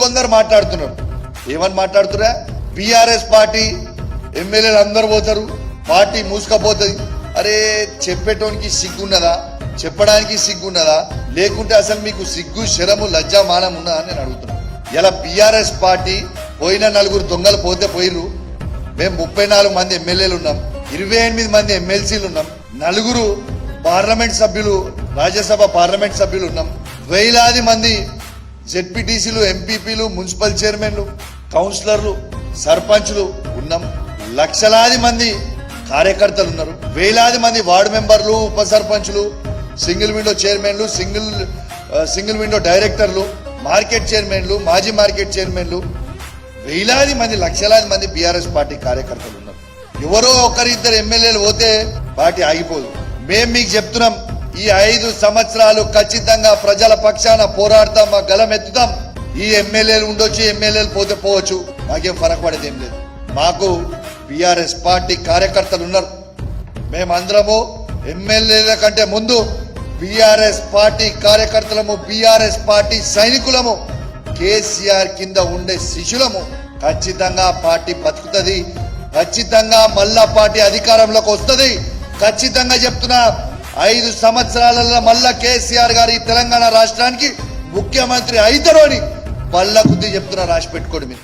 ఇంకొందరు మాట్లాడుతున్నారు. ఏమని మాట్లాడుతురా? బీఆర్ఎస్ పార్టీ ఎమ్మెల్యేలు అందరు పోతారు పార్టీ మూసుకపోతుంది. అరే చెప్పేటోనికి సిగ్గున్నదా? చెప్పడానికి సిగ్గున్నదా? లేకుంటే అసలు మీకు సిగ్గు శరము లజ్జ మానం ఉన్నదా అని నేను అడుగుతున్నాను ఇలా బీఆర్ఎస్ పార్టీ పోయిన నలుగురు దొంగలు పోతే పోయిర్రు. మేము ముప్పై నాలుగు మంది ఎమ్మెల్యేలు ఉన్నాం. ఇరవై ఎనిమిది మంది ఎమ్మెల్సీలు ఉన్నాం. నలుగురు పార్లమెంట్ సభ్యులు రాజ్యసభ పార్లమెంట్ సభ్యులు ఉన్నాం. వేలాది మంది జెడ్పీటీసీలు ఎంపీపీలు మున్సిపల్ చైర్మన్లు కౌన్సిలర్లు సర్పంచ్లు ఉన్నాం లక్షలాది మంది కార్యకర్తలు ఉన్నారు వేలాది మంది వార్డు మెంబర్లు ఉప సర్పంచ్లు సింగిల్ విండో చైర్మన్లు సింగిల్ సింగిల్ విండో డైరెక్టర్లు మార్కెట్ చైర్మన్లు మాజీ మార్కెట్ చైర్మన్లు. వేలాది మంది లక్షలాది మంది బీఆర్ఎస్ పార్టీ కార్యకర్తలు ఉన్నారు. ఎవరో ఒకరిద్దరు ఎమ్మెల్యేలు పోతే పార్టీ ఆగిపోదు. మేము మీకు చెప్తున్నాం ఈ ఐదు సంవత్సరాలు ఖచ్చితంగా ప్రజల పక్షాన పోరాడతాం మా గలం ఎత్తుతాం ఈ ఎమ్మెల్యేలు ఉండొచ్చు ఎమ్మెల్యేలు పోతే పోవచ్చు. మాకేం ఫరక్ పడేది ఏం లేదు. మాకు బీఆర్ఎస్ పార్టీ కార్యకర్తలు ఉన్నారు. మేమందరము ఎమ్మెల్యేల కంటే ముందు బీఆర్ఎస్ పార్టీ కార్యకర్తలము బీఆర్ఎస్ పార్టీ సైనికులము కేసీఆర్ కింద ఉండే శిష్యులము ఖచ్చితంగా పార్టీ బతుకుతుంది. ఖచ్చితంగా మళ్ళా పార్టీ అధికారంలోకి వస్తుంది. ఖచ్చితంగా చెప్తున్నా ఐదు సంవత్సరాలలో మళ్ళా కేసీఆర్ గారు ఈ తెలంగాణ రాష్ట్రానికి ముఖ్యమంత్రి అయితరు అని బల్ల కొద్ది చెప్తున్నా రాసి పెట్టుకోండి మీరు.